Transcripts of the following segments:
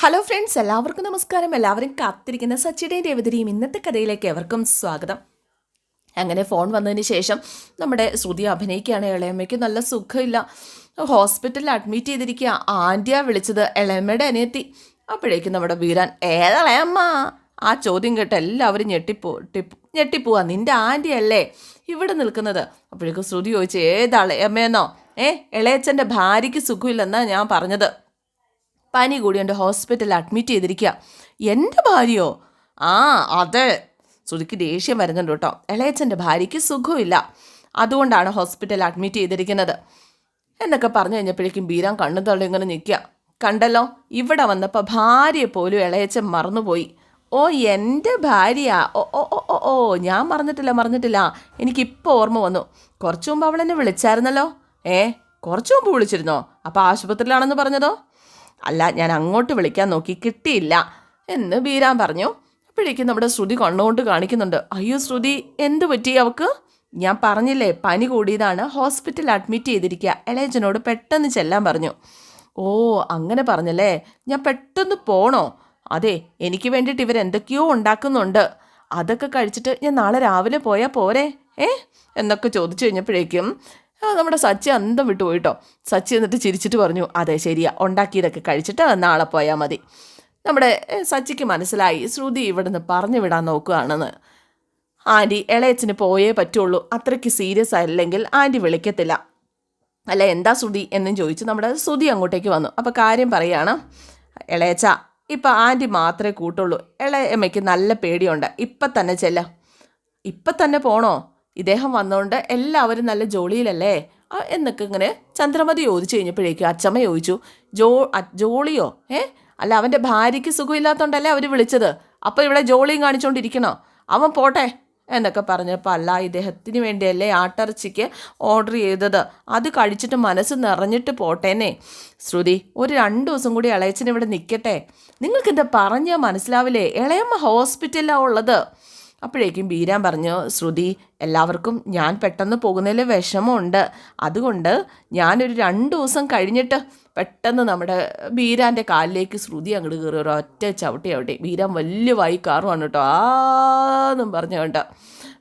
Hello friends എല്ലാവർക്കും നമസ്കാരം. എല്ലാവരും കാത്തിരിക്കുന്ന സച്ചിയുടെയും രേവതിരിയും ഇന്നത്തെ കഥയിലേക്ക് എവർക്കും സ്വാഗതം. അങ്ങനെ ഫോൺ വന്നതിന് ശേഷം നമ്മുടെ ശ്രുതി അഭിനയിക്കുകയാണ്. ഇളയമ്മയ്ക്ക് നല്ല സുഖമില്ല. ഹോസ്പിറ്റലിൽ അഡ്മിറ്റ് ചെയ്തിരിക്കുക. ആന്റിയാണ് വിളിച്ചത് ഇളയമ്മയുടെ അനിയത്തി. അപ്പോഴേക്കും നമ്മുടെ വീരാൻ ഏതളയമ്മ? ആ ചോദ്യം കേട്ട് എല്ലാവരും ഞെട്ടിപ്പോ ടിപ്പ് ഞെട്ടിപ്പോവാ. നിന്റെ ആന്റി അല്ലേ? ഇവിടെ നിൽക്കുന്നത്. അപ്പോഴേക്കും ശ്രുതി ചോദിച്ചു ഏതളയമ്മയെന്നോ? ഏ ഇളയച്ചന്റെ ഭാര്യയ്ക്ക് സുഖമില്ലെന്നാണ് ഞാൻ പറഞ്ഞത്. പനി കൂടി എന്റെ ഹോസ്പിറ്റലിൽ അഡ്മിറ്റ് ചെയ്തിരിക്കുക. എന്റെ ഭാര്യയോ? ആ അതെ ശ്രുതിക്ക് ദേഷ്യം വരുന്നുണ്ട് കേട്ടോ. ഇളയച്ചന്റെ ഭാര്യയ്ക്ക് സുഖമില്ല. അതുകൊണ്ടാണ് ഹോസ്പിറ്റലിൽ അഡ്മിറ്റ് ചെയ്തിരിക്കുന്നത്. എന്നൊക്കെ പറഞ്ഞു കഴിഞ്ഞപ്പോഴേക്കും ബീരാൻ കണ്ണു തള്ളി ഇങ്ങനെ നിൽക്കുക. കണ്ടല്ലോ ഇവിടെ വന്നപ്പോൾ ഭാര്യയെ പോലും ഇളയച്ചൻ മറന്നുപോയി. ഓ എന്റെ ഭാര്യ ഓ ഓ ഓ ഓ ഞാൻ മറന്നിട്ടില്ല മറന്നിട്ടില്ല. എനിക്കിപ്പോൾ ഓർമ്മ വന്നു. കുറച്ചു മുമ്പ് അവൾ എന്നെ വിളിച്ചായിരുന്നല്ലോ. ഏ കുറച്ചു മുമ്പ് വിളിച്ചിരുന്നോ? അപ്പോൾ ആശുപത്രിയിലാണെന്ന് പറഞ്ഞതോ? അല്ല ഞാൻ അങ്ങോട്ട് വിളിക്കാൻ നോക്കി കിട്ടിയില്ല എന്ന് ബീരാൻ പറഞ്ഞു. അപ്പോഴേക്കും നമ്മുടെ ശ്രുതി കണ്ണുകൊണ്ട് കാണിക്കുന്നുണ്ട്. അയ്യോ ശ്രുതി എന്തു പറ്റി അവൾക്ക് ഞാൻ പറഞ്ഞില്ലേ പനി കൂടിയതാണ്. ഹോസ്പിറ്റലിൽ അഡ്മിറ്റ് ചെയ്തിരിക്കുക. ഇളയച്ചനോട് പെട്ടെന്ന് ചെല്ലാൻ പറഞ്ഞു. ഓ അങ്ങനെ പറഞ്ഞല്ലേ? ഞാൻ പെട്ടെന്ന് പോണോ? അതെ എനിക്ക് വേണ്ടിയിട്ട് ഇവരെന്തൊക്കെയോ ഉണ്ടാക്കുന്നുണ്ട്. അതൊക്കെ കഴിച്ചിട്ട് ഞാൻ നാളെ രാവിലെ പോയാൽ പോരെ? ഏ? എന്നൊക്കെ ചോദിച്ചു കഴിഞ്ഞപ്പോഴേക്കും നമ്മുടെ സച്ചി അന്തം വിട്ടു പോയിട്ടോ. സച്ചി എന്നിട്ട് ചിരിച്ചിട്ട് പറഞ്ഞു അതെ ശരിയാ ഉണ്ടാക്കിയതൊക്കെ കഴിച്ചിട്ട് നാളെ പോയാൽ മതി. നമ്മുടെ സച്ചിക്ക് മനസ്സിലായി ശ്രുതി ഇവിടുന്ന് പറഞ്ഞു വിടാൻ നോക്കുകയാണെന്ന്. ആന്റി ഇളയച്ചന് പോയേ പറ്റുള്ളൂ അത്രയ്ക്ക് സീരിയസ് അല്ലെങ്കിൽ ആന്റി വിളിക്കത്തില്ല. അല്ല എന്താ ശ്രുതി? എന്നും ചോദിച്ചു നമ്മുടെ ശ്രുതി അങ്ങോട്ടേക്ക് വന്നു. അപ്പോൾ കാര്യം പറയുകയാണ് ഇളയച്ച ഇപ്പം ആന്റി മാത്രമേ കൂട്ടുള്ളൂ ഇളയമ്മയ്ക്ക് നല്ല പേടിയുണ്ട് ഇപ്പം തന്നെ ചെല്ല. ഇപ്പം തന്നെ പോണോ? ഇദ്ദേഹം വന്നുകൊണ്ട് എല്ലാവരും നല്ല ജോളിയിലല്ലേ? എന്നൊക്കെ ഇങ്ങനെ ചന്ദ്രമതി ചോദിച്ചു കഴിഞ്ഞപ്പോഴേക്കും അച്ചമ്മ ചോദിച്ചു ജോ ജോളിയോ? ഏ? അല്ല അവന്റെ ഭാര്യയ്ക്ക് സുഖമില്ലാത്തതുകൊണ്ടല്ലേ അവർ വിളിച്ചത്? അപ്പോൾ ഇവിടെ ജോളിയും കാണിച്ചുകൊണ്ടിരിക്കണോ അവൻ പോട്ടെ എന്നൊക്കെ പറഞ്ഞപ്പോൾ അല്ല ഇദ്ദേഹത്തിന് വേണ്ടിയല്ലേ ആട്ടിറച്ചിക്ക് ഓർഡർ ചെയ്തത്. അത് കഴിച്ചിട്ട് മനസ്സ് നിറഞ്ഞിട്ട് പോട്ടേനേ ശ്രുതി ഒരു രണ്ട് ദിവസം കൂടി ഇളയച്ചൻ ഇവിടെ നിൽക്കട്ടെ നിങ്ങൾക്ക് എന്താ പറഞ്ഞാൽ മനസ്സിലാവില്ലേ? ഇളയമ്മ ഹോസ്പിറ്റലിലാണ് ഉള്ളത്. അപ്പോഴേക്കും ബീരാൻ പറഞ്ഞു ശ്രുതി എല്ലാവർക്കും ഞാൻ പെട്ടെന്ന് പോകുന്നതിൽ വിഷമമുണ്ട്. അതുകൊണ്ട് ഞാനൊരു രണ്ട് ദിവസം കഴിഞ്ഞിട്ട് പെട്ടെന്ന് നമ്മുടെ ബീരാന്റെ കാലിലേക്ക് ശ്രുതി അങ്ങോട്ട് കയറി ഒരു ഒറ്റ ചവിട്ടി ചവിട്ടി. ബീരാൻ വലിയ വായി കാറുവാണ് കേട്ടോ ആന്നും പറഞ്ഞുകൊണ്ട്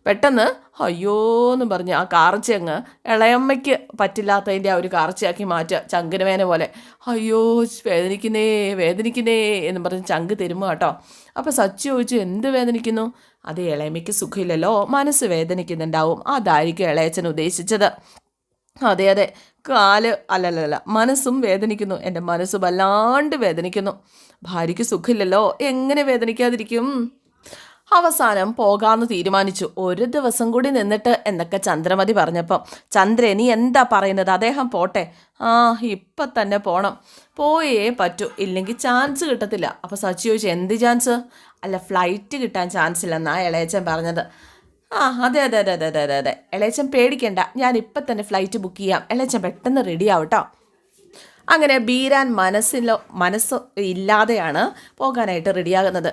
പെട്ടെന്ന് അയ്യോന്നും പറഞ്ഞു ആ കാർച്ച അങ്ങ് ഇളയമ്മയ്ക്ക് പറ്റില്ലാത്തതിന്റെ ആ ഒരു കാർച്ചയാക്കി മാറ്റുക ചങ്കിനുവേന പോലെ. അയ്യോ വേദനിക്കുന്നേ വേദനിക്കുന്നേ എന്ന് പറഞ്ഞ് ചങ്ക് തരുമ്പോൾ കേട്ടോ. അപ്പോൾ സച്ചു ചോദിച്ചു എന്ത് വേദനിക്കുന്നു? അത് ഇളയമ്മയ്ക്ക് സുഖമില്ലല്ലോ മനസ്സ് വേദനിക്കുന്നുണ്ടാവും. അതായിരിക്കും ഇളയച്ചൻ ഉദ്ദേശിച്ചത്. അതെ അതെ. കാൽ അല്ലല്ലല്ല മനസ്സും വേദനിക്കുന്നു. എന്റെ മനസ്സ് വല്ലാണ്ട് വേദനിക്കുന്നു. ഭാര്യയ്ക്ക് സുഖമില്ലല്ലോ എങ്ങനെ വേദനിക്കാതിരിക്കും? അവസാനം പോകാമെന്ന് തീരുമാനിച്ചു. ഒരു ദിവസം കൂടി നിന്നിട്ട് എന്നൊക്കെ ചന്ദ്രമതി പറഞ്ഞപ്പം ചന്ദ്രേ നീ എന്താ പറയുന്നത്? അദ്ദേഹം പോട്ടെ. ആ ഇപ്പം തന്നെ പോണം. പോയേ പറ്റൂ. ഇല്ലെങ്കിൽ ചാൻസ് കിട്ടത്തില്ല. അപ്പോൾ സച്ചി ചോദിച്ചു എന്ത് ചാൻസ്? അല്ല ഫ്ലൈറ്റ് കിട്ടാൻ ചാൻസ് ഇല്ലെന്നാണ് ഇളയച്ചൻ പറഞ്ഞത്. ആ അതെ അതെ അതെ അതെ അതെ അതെ. അതെ ഇളയച്ചൻ പേടിക്കണ്ട. ഞാൻ ഇപ്പം തന്നെ ഫ്ലൈറ്റ് ബുക്ക് ചെയ്യാം. ഇളയച്ചൻ പെട്ടെന്ന് റെഡി ആവട്ടോ. അങ്ങനെ ബീരാൻ മനസ്സിലോ മനസ്സ് ഇല്ലാതെയാണ് പോകാനായിട്ട് റെഡിയാകുന്നത്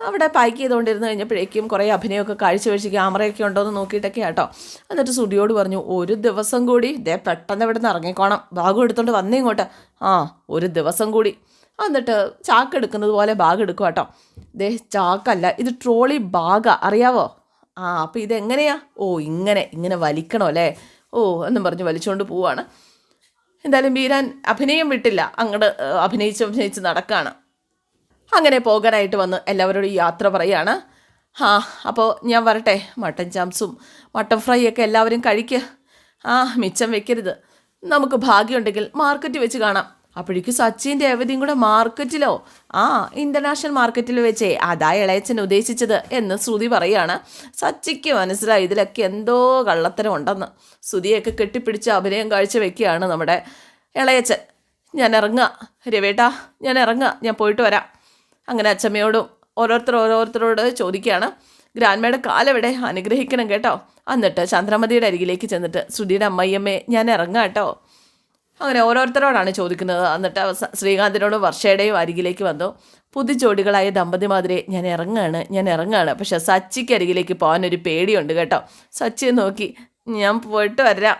അവിടെ പാക്ക് ചെയ്തുകൊണ്ടിരുന്ന് കഴിഞ്ഞപ്പോഴേക്കും കുറേ അഭിനയമൊക്കെ കാഴ്ചവെച്ച് ക്യാമറയൊക്കെ ഉണ്ടോ എന്ന് നോക്കിയിട്ടൊക്കെ ആട്ടോ എന്നിട്ട് സുഡിയോട് പറഞ്ഞു ഒരു ദിവസം കൂടി ഇതേ പെട്ടെന്ന് ഇവിടെ നിന്ന് ഇറങ്ങിക്കോണം. ഭാഗം എടുത്തുകൊണ്ട് വന്നേ ഇങ്ങോട്ട്. ആ ഒരു ദിവസം കൂടി. എന്നിട്ട് ചാക്ക് എടുക്കുന്നത് പോലെ ബാഗ് എടുക്കും കേട്ടോ ദേ ചാക്കല്ല ഇത് ട്രോളി ബാഗാ അറിയാവോ? ആ അപ്പോൾ ഇതെങ്ങനെയാ? ഓ ഇങ്ങനെ ഇങ്ങനെ വലിക്കണോ അല്ലേ? ഓ എന്നും പറഞ്ഞ് വലിച്ചുകൊണ്ട് പോവാണ്. എന്തായാലും ബീരാൻ അഭിനയം വിട്ടില്ല. അങ്ങോട്ട് അഭിനയിച്ച് അഭിനയിച്ച് നടക്കുകയാണ് അങ്ങനെ പോകാനായിട്ട് വന്ന് എല്ലാവരോടും യാത്ര പറയാണ്. ആ അപ്പോൾ ഞാൻ വരട്ടെ. മട്ടൻ ചാംസും മട്ടൻ ഫ്രൈ ഒക്കെ എല്ലാവരും കഴിക്കുക ആ മിച്ചം വെക്കരുത്. നമുക്ക് ഭാഗ്യമുണ്ടെങ്കിൽ മാർക്കറ്റ് വെച്ച് കാണാം. അപ്പോഴേക്കും സച്ചിന്റെ അവധിയും കൂടെ മാർക്കറ്റിലോ ആ ഇന്റർനാഷണൽ മാർക്കറ്റിൽ വെച്ചേ അതാ ഇളയച്ചൻ ഉദ്ദേശിച്ചത് എന്ന് ശ്രുതി പറയാണ്. സച്ചിക്ക് മനസ്സിലായി ഇതിലൊക്കെ എന്തോ കള്ളത്തരം ഉണ്ടെന്ന് ശ്രുതിയൊക്കെ കെട്ടിപ്പിടിച്ച് അഭിനയം കാഴ്ച വെക്കുകയാണ് നമ്മുടെ ഇളയച്ചൻ ഞാൻ ഇറങ്ങുക രവേട്ടാ ഞാൻ ഇറങ്ങുക ഞാൻ പോയിട്ട് വരാം. അങ്ങനെ അച്ചമ്മയോടും ഓരോരുത്തർ ഓരോരുത്തരോട് ചോദിക്കുകയാണ്. ഗ്രാൻമയുടെ കാലെവിടെ? അനുഗ്രഹിക്കണം കേട്ടോ. എന്നിട്ട് ചന്ദ്രമതിയുടെ അരികിലേക്ക് ചെന്നിട്ട് ശ്രുതിയുടെ അമ്മയമ്മേ ഞാൻ ഇറങ്ങാം കേട്ടോ. അങ്ങനെ ഓരോരുത്തരോടാണ് ചോദിക്കുന്നത്. എന്നിട്ട് ശ്രീകാന്തിനോട് വർഷയുടെയും അരികിലേക്ക് വന്നു. പുതുജോഡികളായ ദമ്പതിമാതിരെ ഞാൻ ഇറങ്ങാണ് ഞാൻ ഇറങ്ങാണ്. പക്ഷെ സച്ചിക്ക് അരികിലേക്ക് പോകാൻ ഒരു പേടിയുണ്ട് കേട്ടോ. സച്ചിയെ നോക്കി ഞാൻ പോയിട്ട് വരാം.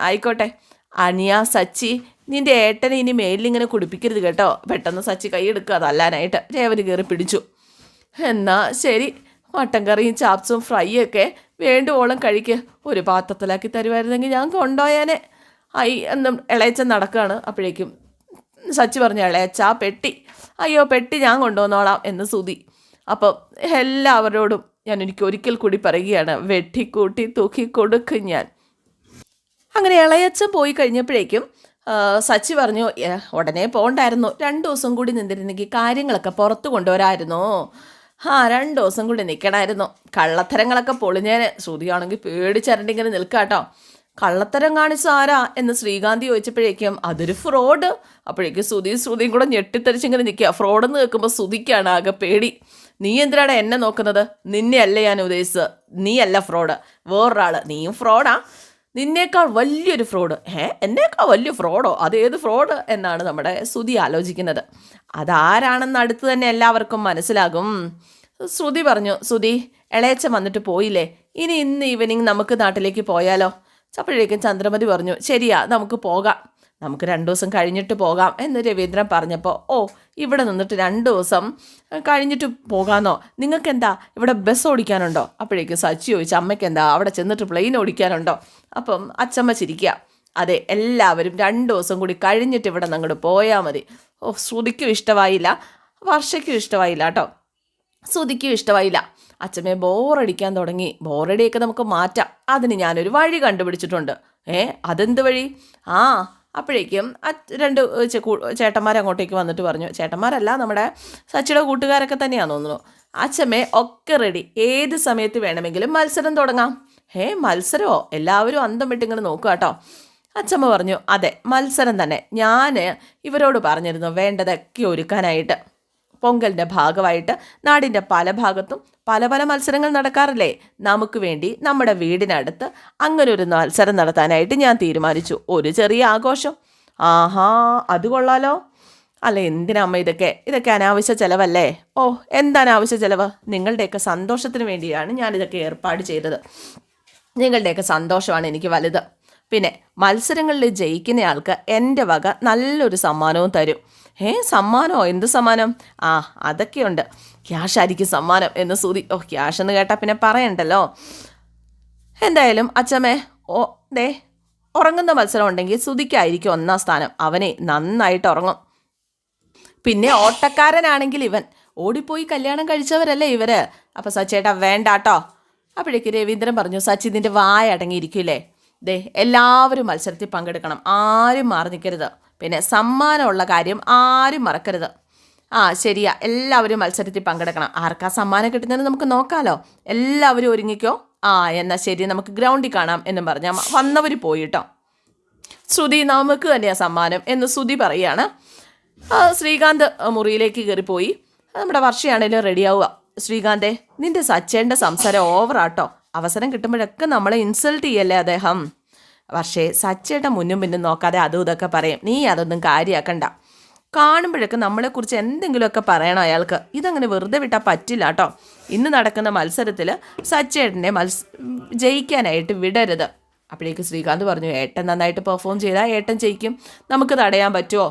ആയിക്കോട്ടെ. അനിയ സച്ചി നിന്റെ ഏട്ടനെ ഇനി മേലിലിങ്ങനെ കുടിപ്പിക്കരുത് കേട്ടോ. പെട്ടെന്ന് സച്ചി കൈ എടുക്കുക അതല്ലാനായിട്ട് രേവതി കയറി പിടിച്ചു. എന്നാ ശരി. മട്ടൻ കറിയും ചാപ്സും ഫ്രൈയൊക്കെ വേണ്ടുവോളം കഴിക്ക്. ഒരു പാത്രത്തിലാക്കി തരുമായിരുന്നെങ്കിൽ ഞാൻ കൊണ്ടുപോയാനെ. ഐ എന്നും ഇളയച്ചൻ നടക്കുകയാണ് അപ്പോഴേക്കും സച്ചി പറഞ്ഞു ഇളയച്ച പെട്ടി. അയ്യോ പെട്ടി ഞാൻ കൊണ്ടുവന്നോളാം എന്ന് സുതി അപ്പം എല്ലാവരോടും ഞാൻ എനിക്ക് ഒരിക്കൽ കൂടി പറയുകയാണ് വെട്ടിക്കൂട്ടി തൂക്കി കൊടുക്കും ഞാൻ. അങ്ങനെ ഇളയച്ചൻ പോയി കഴിഞ്ഞപ്പോഴേക്കും ആ, സച്ചി പറഞ്ഞു ഉടനെ പോകണ്ടായിരുന്നു രണ്ട് ദിവസം കൂടി നിന്നിരുന്നെങ്കിൽ കാര്യങ്ങളൊക്കെ പുറത്ത് കൊണ്ടുവരായിരുന്നു. ആ രണ്ട് ദിവസം കൂടി നിൽക്കണമായിരുന്നു കള്ളത്തരങ്ങളൊക്കെ പൊളിഞ്ഞേനെ. ശ്രുതിയാണെങ്കിൽ പേടിച്ചരണ്ടിങ്ങനെ നിൽക്കാട്ടോ. കള്ളത്തരം കാണിച്ച ആരാ എന്ന് ശ്രീകാന്തി ചോദിച്ചപ്പോഴേക്കും അതൊരു ഫ്രോഡ്. അപ്പോഴേക്കും ശ്രുതി ശ്രുതിയും കൂടെ ഞെട്ടിത്തെറിച്ചിങ്ങനെ നിൽക്കുക. ഫ്രോഡെന്ന് കേൾക്കുമ്പോൾ ശ്രുതിക്കാണ് ആകെ പേടി. നീ എന്തിനാണ് എന്നെ നോക്കുന്നത്? നിന്നെ അല്ല ഞാൻ ഉദ്ദേശിച്ചത്. നീ അല്ല ഫ്രോഡ്. വേറൊരാൾ. നീയും ഫ്രോഡാ. നിന്നേക്കാൾ വലിയൊരു ഫ്രോഡ്. ഏ എന്നേക്കാൾ വലിയ ഫ്രോഡോ? അത് ഏത് ഫ്രോഡ് എന്നാണ് നമ്മുടെ ശ്രുതി ആലോചിക്കുന്നത്. അതാരാണെന്ന് അടുത്ത് തന്നെ എല്ലാവർക്കും മനസ്സിലാകും. ശ്രുതി പറഞ്ഞു ശ്രുതി ഇളയച്ചൻ വന്നിട്ട് പോയില്ലേ? ഇനി ഇന്ന് ഈവനിങ് നമുക്ക് നാട്ടിലേക്ക് പോയാലോ? അപ്പോഴേക്കും ചന്ദ്രമതി പറഞ്ഞു ശരിയാ നമുക്ക് പോകാം. നമുക്ക് രണ്ടു ദിവസം കഴിഞ്ഞിട്ട് പോകാം. എന്ന് രവീന്ദ്രൻ പറഞ്ഞപ്പോൾ ഓ ഇവിടെ നിന്നിട്ട് രണ്ട് ദിവസം കഴിഞ്ഞിട്ട് പോകാമെന്നോ നിങ്ങൾക്ക് എന്താ ഇവിടെ ബസ് ഓടിക്കാനുണ്ടോ? അപ്പോഴേക്കും സച്ചി ചോദിച്ചു അമ്മയ്ക്ക് എന്താ അവിടെ ചെന്നിട്ട് പ്ലെയിൻ ഓടിക്കാനുണ്ടോ? അപ്പം അച്ചമ്മ ചിരിക്കുക അതെ എല്ലാവരും രണ്ട് ദിവസം കൂടി കഴിഞ്ഞിട്ട് ഇവിടെ അങ്ങോട്ട് പോയാൽ മതി. ഓ ശ്രുതിക്കും ഇഷ്ടമായില്ല വർഷയ്ക്കും ഇഷ്ടമായില്ല കേട്ടോ. ശ്രുതിക്കും ഇഷ്ടമായില്ല. അച്ഛമ്മയെ ബോറടിക്കാൻ തുടങ്ങി. ബോറടിയൊക്കെ നമുക്ക് മാറ്റാം. അതിന് ഞാനൊരു വഴി കണ്ടുപിടിച്ചിട്ടുണ്ട്. ഏ അതെന്ത് വഴി? ആ അപ്പോഴേക്കും രണ്ട് ചേട്ടന്മാർ അങ്ങോട്ടേക്ക് വന്നിട്ട് പറഞ്ഞു. ചേട്ടന്മാരല്ല നമ്മുടെ സച്ചിയുടെ കൂട്ടുകാരൊക്കെ തന്നെയാണ് തോന്നുന്നു. അച്ഛമ്മേ ഒക്കെ റെഡി. ഏത് സമയത്ത് വേണമെങ്കിലും മത്സരം തുടങ്ങാം. ഏ മത്സരമോ? എല്ലാവരും അന്തം വിട്ടിങ്ങനെ നോക്കുക കേട്ടോ. അച്ഛമ്മ പറഞ്ഞു അതെ മത്സരം തന്നെ. ഞാൻ ഇവരോട് പറഞ്ഞിരുന്നു വേണ്ടതൊക്കെ ഒരുക്കാനായിട്ട്. പൊങ്കലിന്റെ ഭാഗമായിട്ട് നാടിന്റെ പല ഭാഗത്തും പല പല മത്സരങ്ങൾ നടക്കാറില്ലേ? നമുക്ക് വേണ്ടി നമ്മുടെ വീടിനടുത്ത് അങ്ങനെ ഒരു മത്സരം നടത്താനായിട്ട് ഞാൻ തീരുമാനിച്ചു. ഒരു ചെറിയ ആഘോഷം. ആഹാ അത് കൊള്ളാലോ. അല്ല എന്തിനാ അമ്മ ഇതൊക്കെ? ഇതൊക്കെ അനാവശ്യ ചിലവല്ലേ? ഓ എന്താ അനാവശ്യ ചിലവ്? നിങ്ങളുടെയൊക്കെ സന്തോഷത്തിന് വേണ്ടിയാണ് ഞാനിതൊക്കെ ഏർപ്പാട് ചെയ്തത്. നിങ്ങളുടെയൊക്കെ സന്തോഷമാണ് എനിക്ക് വലുത്. പിന്നെ മത്സരങ്ങളിൽ ജയിക്കുന്നയാൾക്ക് എന്റെ വക നല്ലൊരു സമ്മാനവും തരും. ഏ സമ്മാനമോ എന്ത് സമ്മാനം? ആ അതൊക്കെയുണ്ട്. ക്യാഷ് ആയിരിക്കും സമ്മാനം എന്ന് സൂതി. ഓ ക്യാഷ് എന്ന് കേട്ടാൽ പിന്നെ പറയണ്ടല്ലോ. എന്തായാലും അച്ഛമ്മേ ഓ ദേ ഉറങ്ങുന്ന മത്സരം ഉണ്ടെങ്കിൽ സുതിക്കായിരിക്കും ഒന്നാം സ്ഥാനം. അവനെ നന്നായിട്ട് ഉറങ്ങും. പിന്നെ ഓട്ടക്കാരനാണെങ്കിൽ ഇവൻ. ഓടിപ്പോയി കല്യാണം കഴിച്ചവരല്ലേ ഇവർ? അപ്പൊ സച്ചേട്ടാ വേണ്ട കേട്ടോ അപ്പോഴേക്ക് രവീന്ദ്രൻ പറഞ്ഞു സച്ചി ഇതിന്റെ വായ അടങ്ങിയിരിക്കില്ലേ ദേ എല്ലാവരും മത്സരത്തിൽ പങ്കെടുക്കണം. ആരും മാറി നിൽക്കരുത്. പിന്നെ സമ്മാനമുള്ള കാര്യം ആരും മറക്കരുത്. ആ ശരിയാ. എല്ലാവരും മത്സരത്തിൽ പങ്കെടുക്കണം. ആർക്കാ സമ്മാനം കിട്ടുന്നത് നമുക്ക് നോക്കാലോ. എല്ലാവരും ഒരുങ്ങിക്കോ. ആ എന്നാൽ ശരി. നമുക്ക് ഗ്രൗണ്ടിൽ കാണാം എന്നും പറഞ്ഞ വന്നവർ പോയിട്ടോ ശ്രുതി നമുക്ക് തന്നെയാ സമ്മാനം എന്ന് ശ്രുതി പറയാണ്. ആ, ശ്രീകാന്ത് മുറിയിലേക്ക് കയറിപ്പോയി. നമ്മുടെ വർഷയാണേലും റെഡിയാവുക ശ്രീകാന്തേ നിന്റെ സച്ചേന്റെ സംസാരം ഓവറാട്ടോ അവസരം കിട്ടുമ്പോഴൊക്കെ നമ്മളെ ഇൻസൾട്ട് ചെയ്യല്ലേ അദ്ദേഹം? പക്ഷേ സച്ചേട്ടൻ മുന്നും പിന്നും നോക്കാതെ അതും ഇതൊക്കെ പറയും. നീ അതൊന്നും കാര്യമാക്കണ്ട കാണുമ്പോഴൊക്കെ നമ്മളെക്കുറിച്ച് എന്തെങ്കിലുമൊക്കെ പറയണം അയാൾക്ക്. ഇതങ്ങനെ വെറുതെ വിട്ടാൽ പറ്റില്ല കേട്ടോ ഇന്ന് നടക്കുന്ന മത്സരത്തിൽ സച്ചേട്ടനെ മത്സ ജയിക്കാനായിട്ട് വിടരുത്. അപ്പോഴേക്ക് ശ്രീകാന്ത് പറഞ്ഞു ഏട്ടൻ നന്നായിട്ട് പെർഫോം ചെയ്താൽ ഏട്ടൻ ജയിക്കും. നമുക്ക് തടയാൻ പറ്റുമോ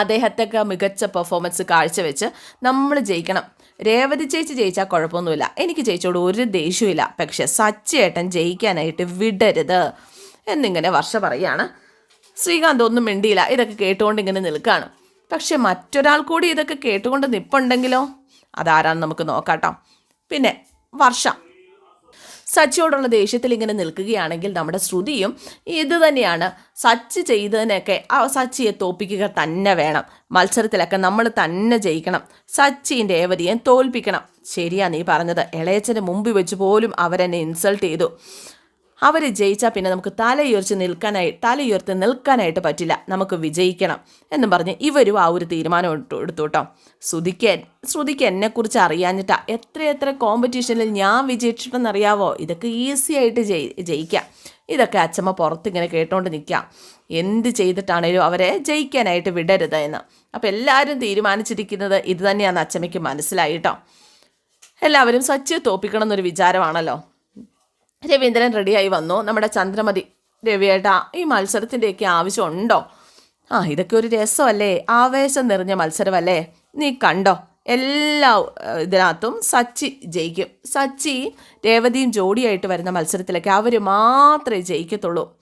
അദ്ദേഹത്തൊക്കെ മികച്ച പെർഫോമൻസ് കാഴ്ചവെച്ച് നമ്മൾ ജയിക്കണം. രേവതി ചേച്ചി ജയിച്ചാൽ കുഴപ്പമൊന്നുമില്ല. എനിക്ക് ചേച്ചിയോട് ഒരു ദേഷ്യമില്ല പക്ഷേ സച്ചേട്ടൻ ജയിക്കാനായിട്ട് വിടരുത്. എന്നിങ്ങനെ വർഷ പറയാണ്. ശ്രീകാന്ത് ഒന്നും മിണ്ടിയില്ല. ഇതൊക്കെ കേട്ടുകൊണ്ട് ഇങ്ങനെ നിൽക്കുകയാണ് പക്ഷെ മറ്റൊരാൾ കൂടി ഇതൊക്കെ കേട്ടുകൊണ്ട് നിപ്പുണ്ടെങ്കിലോ? അതാരാന്ന് നമുക്ക് നോക്കാട്ടോ. പിന്നെ വർഷ. സച്ചിയോടുള്ള ദേഷ്യത്തിൽ ഇങ്ങനെ നിൽക്കുകയാണെങ്കിൽ നമ്മുടെ ശ്രുതിയും ഇത് തന്നെയാണ്. സച്ചി ചെയ്തതിനൊക്കെ ആ സച്ചിയെ തോപ്പിക്കുക തന്നെ വേണം. മത്സരത്തിലൊക്കെ നമ്മൾ തന്നെ ജയിക്കണം. സച്ചിന്റെ ഏവതിയെ തോൽപ്പിക്കണം. ശരിയാ നീ പറഞ്ഞത്. ഇളയച്ചന് മുമ്പിൽ വെച്ച് പോലും അവരെന്നെ ഇൻസൾട്ട് ചെയ്തു. അവർ ജയിച്ചാൽ പിന്നെ നമുക്ക് തലയുയർച്ച് നിൽക്കാനായി തലയുയർത്ത് നിൽക്കാനായിട്ട് പറ്റില്ല. നമുക്ക് വിജയിക്കണം എന്നും പറഞ്ഞ് ഇവരും ആ ഒരു തീരുമാനം എടുത്തു കേട്ടോ ശ്രുതിക്ക് ശ്രുതിക്ക് എന്നെക്കുറിച്ച് അറിയാഞ്ഞിട്ടാ എത്ര കോമ്പറ്റീഷനിൽ ഞാൻ വിജയിച്ചിട്ടെന്നറിയാവോ ഇതൊക്കെ ഈസി ആയിട്ട് ജയി ജയിക്കാം. ഇതൊക്കെ അച്ഛമ്മ പുറത്തിങ്ങനെ കേട്ടോണ്ട് നിൽക്കാം എന്ത് ചെയ്തിട്ടാണേലും അവരെ ജയിക്കാനായിട്ട് വിടരുത് എന്ന്. അപ്പം എല്ലാവരും തീരുമാനിച്ചിരിക്കുന്നത് ഇത് തന്നെയാണ് അച്ഛമ്മയ്ക്ക് മനസ്സിലായിട്ടോ എല്ലാവരും സച്ചിയെ തോപ്പിക്കണം എന്നൊരു വിചാരമാണല്ലോ. രവീന്ദ്രൻ റെഡിയായി വന്നു. നമ്മുടെ ചന്ദ്രമതി രവിയേട്ടാ ഈ മത്സരത്തിന്റെയൊക്കെ ആവശ്യമുണ്ടോ? ആ ഇതൊക്കെ ഒരു രസമല്ലേ? ആവേശം നിറഞ്ഞ മത്സരമല്ലേ? നീ കണ്ടോ? എല്ലാ ഇതിനകത്തും സച്ചി ജയിക്കും. സച്ചി രേവതിയും ജോഡിയായിട്ട് വരുന്ന മത്സരത്തിലൊക്കെ അവർ മാത്രമേ ജയിക്കത്തുള്ളൂ.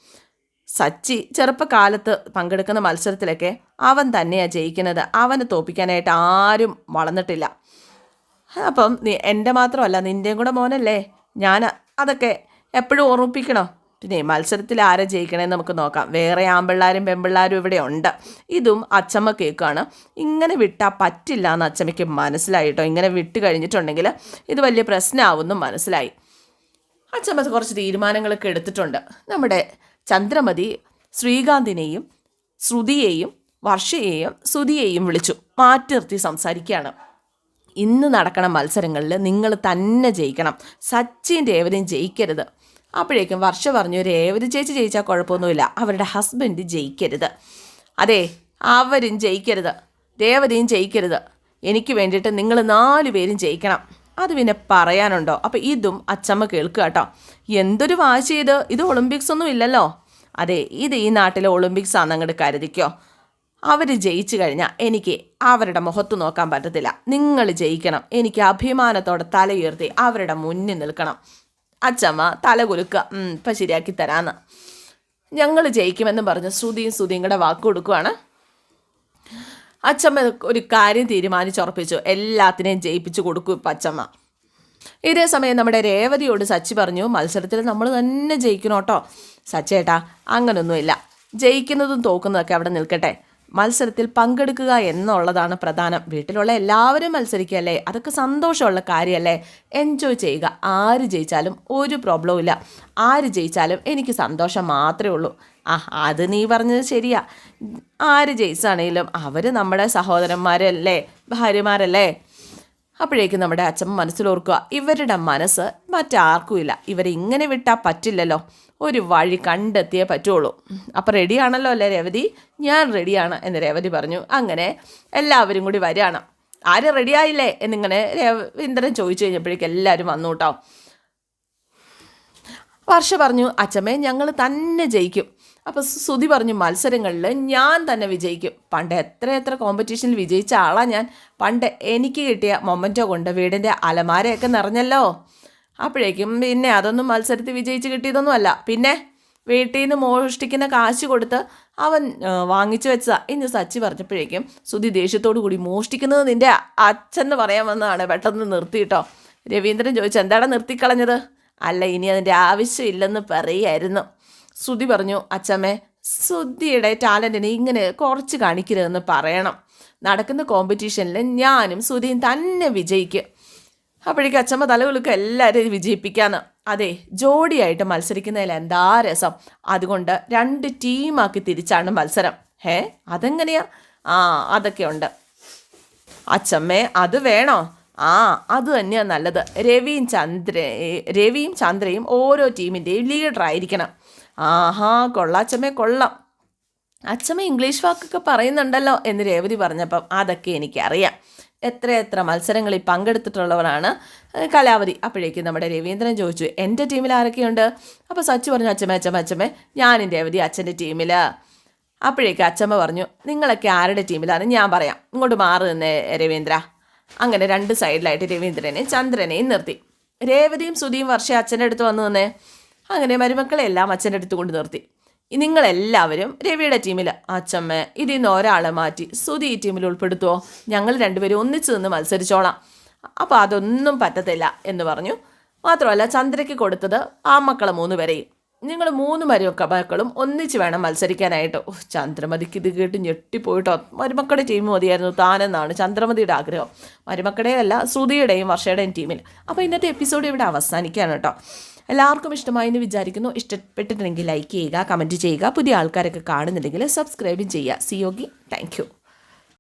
സച്ചി ചെറുപ്പകാലത്ത് പങ്കെടുക്കുന്ന മത്സരത്തിലൊക്കെ അവൻ തന്നെയാണ് ജയിക്കുന്നത്. അവനെ തോപ്പിക്കാനായിട്ട് ആരും വളർന്നിട്ടില്ല. അപ്പം നീ എന്റെ മാത്രമല്ല നിന്റെയും കൂടെ മോനല്ലേ? ഞാൻ അതൊക്കെ എപ്പോഴും ഓർമ്മിപ്പിക്കണോ? പിന്നെ മത്സരത്തിൽ ആരെ ജയിക്കണേന്ന് നമുക്ക് നോക്കാം. വേറെ ആമ്പിള്ളാരും പെമ്പിള്ളാരും ഇവിടെ ഉണ്ട്. ഇതും അച്ചമ്മ കേൾക്കുകയാണ് ഇങ്ങനെ വിട്ടാൽ പറ്റില്ല എന്ന് അച്ചമ്മയ്ക്ക് മനസ്സിലായിട്ടോ? ഇങ്ങനെ വിട്ട് കഴിഞ്ഞിട്ടുണ്ടെങ്കിൽ ഇത് വലിയ പ്രശ്നമാവുമെന്നും മനസ്സിലായി. അച്ചമ്മ കുറച്ച് തീരുമാനങ്ങളൊക്കെ എടുത്തിട്ടുണ്ട്. നമ്മുടെ ചന്ദ്രമതി ശ്രീകാന്തിനെയും ശ്രുതിയെയും വർഷയെയും ശ്രുതിയെയും വിളിച്ചു. മാറ്റി നിർത്തി സംസാരിക്കുകയാണ്. ഇന്ന് നടക്കണ മത്സരങ്ങളിൽ നിങ്ങൾ തന്നെ ജയിക്കണം. സച്ചിൻ രേവതിയും ജയിക്കരുത്. അപ്പോഴേക്കും വർഷ പറഞ്ഞു രേവതി ചേച്ചി ജയിച്ചാൽ കുഴപ്പമൊന്നുമില്ല. അവരുടെ ഹസ്ബൻഡ് ജയിക്കരുത്. അതെ അവരും ജയിക്കരുത്. രേവതിയും ജയിക്കരുത്. എനിക്ക് വേണ്ടിയിട്ട് നിങ്ങൾ നാലു പേരും ജയിക്കണം. അത് പിന്നെ പറയാനുണ്ടോ? അപ്പോൾ ഇതും അച്ചമ്മ കേൾക്കുക കേട്ടോ. എന്തൊരു വാശി ഇത്. ഇത് ഒളിമ്പിക്സ് ഒന്നും ഇല്ലല്ലോ. അതെ ഇത് ഈ നാട്ടിലെ ഒളിമ്പിക്സ് ആണെന്ന് അങ്ങോട്ട് കരുതിക്കോ. അവർ ജയിച്ചു കഴിഞ്ഞാൽ എനിക്ക് അവരുടെ മുഖത്ത് നോക്കാൻ പറ്റത്തില്ല. നിങ്ങൾ ജയിക്കണം. എനിക്ക് അഭിമാനത്തോടെ തലയുയർത്തി അവരുടെ മുന്നിൽ നിൽക്കണം. അച്ചമ്മ തല കുലുക്കുക "ഉം, ഇപ്പം ശരിയാക്കി തരാമെന്ന് ഞങ്ങൾ ജയിക്കുമെന്ന് പറഞ്ഞ് ശ്രുതിയും ശ്രുതിയും കൂടെ വാക്ക് കൊടുക്കുവാണ്. അച്ചമ്മ ഒരു കാര്യം തീരുമാനിച്ചുറപ്പിച്ചു. എല്ലാത്തിനെയും ജയിപ്പിച്ചു കൊടുക്കും ഇപ്പം അച്ചമ്മ. ഇതേ സമയം നമ്മുടെ രേവതിയോട് സച്ചി പറഞ്ഞു മത്സരത്തിൽ നമ്മൾ തന്നെ ജയിക്കണം കേട്ടോ സച്ചേട്ടാ അങ്ങനൊന്നുമില്ല. ജയിക്കുന്നതും തോക്കുന്നതൊക്കെ അവിടെ നിൽക്കട്ടെ. മത്സരത്തിൽ പങ്കെടുക്കുക എന്നുള്ളതാണ് പ്രധാനം. വീട്ടിലുള്ള എല്ലാവരും മത്സരിക്കുകയല്ലേ? അതൊക്കെ സന്തോഷമുള്ള കാര്യമല്ലേ? എൻജോയ് ചെയ്യുക. ആര് ജയിച്ചാലും ഒരു പ്രോബ്ലവും ഇല്ല. ആര് ജയിച്ചാലും എനിക്ക് സന്തോഷം മാത്രമേ ഉള്ളൂ. ആ അത് നീ പറഞ്ഞത് ശരിയാ. ആര് ജയിച്ചാണേലും അവർ നമ്മുടെ സഹോദരന്മാരല്ലേ? ഭാര്യമാരല്ലേ? അപ്പോഴേക്കും നമ്മുടെ അച്ഛൻ മനസ്സിലോർക്കുക ഇവരുടെ മനസ്സ് മറ്റാർക്കുമില്ല. ഇവരെ ഇങ്ങനെ വിട്ടാൽ പറ്റില്ലല്ലോ. ഒരു വഴി കണ്ടെത്തിയേ പറ്റുള്ളൂ. അപ്പം റെഡിയാണല്ലോ അല്ലേ രേവതി? ഞാൻ റെഡിയാണ് എന്ന് രേവതി പറഞ്ഞു. അങ്ങനെ എല്ലാവരും കൂടി വരികയാണ്. ആരും റെഡിയായില്ലേ എന്നിങ്ങനെ രവീന്ദ്രൻ ചോദിച്ചു കഴിഞ്ഞപ്പോഴേക്കും എല്ലാവരും വന്നു കേട്ടോ വർഷ പറഞ്ഞു അച്ഛമ്മേ ഞങ്ങൾ തന്നെ ജയിക്കും. അപ്പോൾ സുധി പറഞ്ഞു മത്സരങ്ങളിൽ ഞാൻ തന്നെ വിജയിക്കും. പണ്ട് എത്ര എത്ര കോമ്പറ്റീഷനിൽ വിജയിച്ച ആളാണ് ഞാൻ. പണ്ട് എനിക്ക് കിട്ടിയ മൊമെന്റോ കൊണ്ട് വീടിന്റെ അലമാരയൊക്കെ നിറഞ്ഞല്ലോ. അപ്പോഴേക്കും പിന്നെ അതൊന്നും മത്സരത്തിൽ വിജയിച്ച് കിട്ടിയതൊന്നുമല്ല പിന്നെ വീട്ടിൽ നിന്ന് മോഷ്ടിക്കുന്ന കാശ് കൊടുത്ത് അവൻ വാങ്ങിച്ചു വെച്ചതാ. ഇന്ന് സച്ചി പറഞ്ഞപ്പോഴേക്കും സുധി ദേഷ്യത്തോടു കൂടി മോഷ്ടിക്കുന്നത് നിന്റെ അച്ഛൻ എന്ന് പറയാൻ വന്നതാണ്. പെട്ടെന്ന് നിർത്തിയിട്ടോ രവീന്ദ്രൻ ചോദിച്ചു എന്താണ് നിർത്തിക്കളഞ്ഞത്? അല്ല ഇനി അതിന്റെ ആവശ്യമില്ലെന്ന് പറയായിരുന്നു ശ്രുതി പറഞ്ഞു അച്ഛമ്മേ ശ്രുതിയുടെ ടാലന്റിനെ ഇങ്ങനെ കുറച്ച് കാണിക്കരുതെന്ന് പറയണം. നടക്കുന്ന കോമ്പറ്റീഷനിൽ ഞാനും ശ്രുതിയും തന്നെ വിജയിക്കും. അപ്പോഴേക്കും അച്ചമ്മ തലകുളുക്ക് എല്ലാവരെയും വിജയിപ്പിക്കാന്ന്. അതെ ജോഡിയായിട്ട് മത്സരിക്കുന്നതിൽ എന്താ രസം? അതുകൊണ്ട് രണ്ട് ടീമാക്കി തിരിച്ചാണ് മത്സരം. ഹേ അതെങ്ങനെയാ? ആ അതൊക്കെ ഉണ്ട്. അച്ഛമ്മേ അത് വേണോ? ആ അത് തന്നെയാണ് നല്ലത്. രവിയും ചന്ദ്ര രവിയും ചന്ദ്രയും ഓരോ ടീമിന്റെയും ലീഡർ ആയിരിക്കണം. ആഹാ കൊള്ളാച്ചമ്മേ കൊള്ളാം. അച്ഛമ്മ ഇംഗ്ലീഷ് വാക്കൊക്കെ പറയുന്നുണ്ടല്ലോ എന്ന് രേവതി പറഞ്ഞപ്പം അതൊക്കെ എനിക്കറിയാം. എത്ര എത്ര മത്സരങ്ങളിൽ പങ്കെടുത്തിട്ടുള്ളവരാണ് കലാവതി. അപ്പോഴേക്കും നമ്മുടെ രവീന്ദ്രൻ ചോദിച്ചു എന്റെ ടീമിൽ ആരൊക്കെയുണ്ട്? അപ്പോൾ സച്ചു പറഞ്ഞു അച്ഛമ്മ അച്ഛമ്മ അച്ഛമ്മേ ഞാനും രേവതി അച്ഛന്റെ ടീമിൽ അപ്പോഴേക്കും അച്ഛമ്മ പറഞ്ഞു നിങ്ങളൊക്കെ ആരുടെ ടീമിലാണ് ഞാൻ പറയാം. ഇങ്ങോട്ട് മാറി നിന്നേ രവീന്ദ്ര. അങ്ങനെ രണ്ട് സൈഡിലായിട്ട് രവീന്ദ്രനെയും ചന്ദ്രനെയും നിർത്തി. രേവതിയും സുധിയും വർഷ അച്ഛന്റെ അടുത്ത് വന്നു നിന്നേ. അങ്ങനെ മരുമക്കളെ എല്ലാം അച്ഛന്റെ അടുത്ത് കൊണ്ട് നിർത്തി. നിങ്ങളെല്ലാവരും രവിയുടെ ടീമിൽ അച്ഛമ്മ ഇതിൽ നിന്ന് ഒരാളെ മാറ്റി സുധി ഈ ടീമിൽ ഉൾപ്പെടുത്തുമോ ഞങ്ങൾ രണ്ടുപേരും ഒന്നിച്ചു നിന്ന് മത്സരിച്ചോളാം. അപ്പോൾ അതൊന്നും പറ്റത്തില്ല എന്ന് പറഞ്ഞു. മാത്രമല്ല ചന്ദ്രയ്ക്ക് കൊടുത്തത് ആ മക്കളെ മൂന്ന് പേരെയും. നിങ്ങൾ മൂന്ന് മരുമക്ക മക്കളും ഒന്നിച്ച് വേണം മത്സരിക്കാനായിട്ട്. ചന്ദ്രമതിക്ക് ഇത് കേട്ട് ഞെട്ടിപ്പോയിട്ടോ. മരുമക്കളുടെ ടീം മതിയായിരുന്നു താനെന്നാണ് ചന്ദ്രമതിയുടെ ആഗ്രഹം. മരുമക്കളുടെയല്ല ശ്രുതിയുടെയും വർഷയുടെയും ടീമിൽ അപ്പോൾ ഇന്നത്തെ എപ്പിസോഡ് ഇവിടെ അവസാനിക്കുകയാണ് കേട്ടോ. എല്ലാവർക്കും ഇഷ്ടമായി എന്ന് വിചാരിക്കുന്നു. ഇഷ്ടപ്പെട്ടിട്ടുണ്ടെങ്കിൽ ലൈക്ക് ചെയ്യുക കമന്റ് ചെയ്യുക. പുതിയ ആൾക്കാരൊക്കെ കാണുന്നുണ്ടെങ്കിൽ സബ്സ്ക്രൈബും ചെയ്യുക. സിയോഗി താങ്ക്